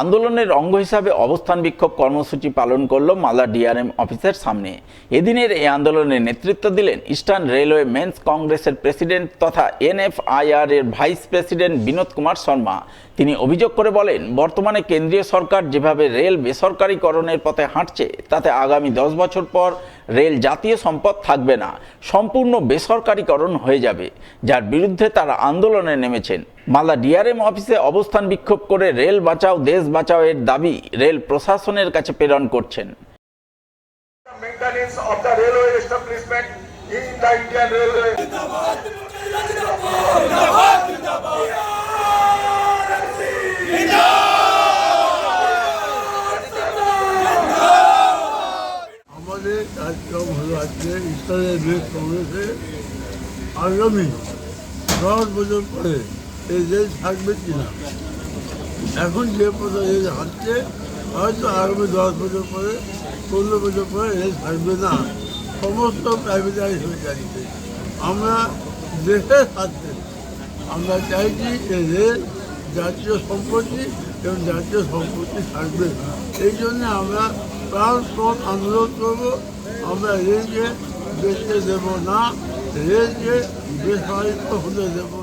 আন্দোলনের অঙ্গ হিসাবে অবস্থান বিক্ষোভ কর্মসূচি পালন করল মালদা ডিআরএম অফিসের সামনে। এদিনের এই আন্দোলনে নেতৃত্ব দিলেন ইস্টার্ন রেলওয়ে মেন্স কংগ্রেসের প্রেসিডেন্ট তথা এনএফআইআর এর ভাইস প্রেসিডেন্ট বিনোদ কুমার শর্মা। তিনি অভিযোগ করে বলেন, বর্তমানে কেন্দ্রীয় সরকার যেভাবে রেল বেসরকারীকরণের পথে হাঁটছে, তাতে আগামী দশ বছর পর রেল জাতীয় সম্পদ থাকবে না, সম্পূর্ণ বেসরকারীকরণ হয়ে যাবে, যার বিরুদ্ধে তারা আন্দোলনে নেমেছেন মালদা ডিআরএম অফিসে অবস্থান বিক্ষোভ করে রেল বাঁচাও, দেশ বাঁচাও এর দাবি রেল প্রশাসনের কাছে প্রেরণ করছেন of railway establishment in Indian Railway. কার্যক্রম হলো আজকে ইসলামের মেঘ কংগ্রেসে আগামী দশ বছর পরে এই দেশ থাকবে কিনা? এখন যে পথে রেল হাঁটছে, হয়তো আগামী দশ বছর পরে, পনেরো বছর পরে রেল থাকবে না। সমস্ত প্রাইভেটাইজ হয়ে যাচ্ছে। আমরা দেশের স্বার্থে আমরা চাইছি যে রেল জাতীয় সম্পত্তি এবং জাতীয় সম্পত্তি থাকবে এই জন্য আমরা প্রাণপণ আন্দোলন করব আমরা রেলকে বেচতে দেবো না রেলকে বেসারিত হতে দেবো।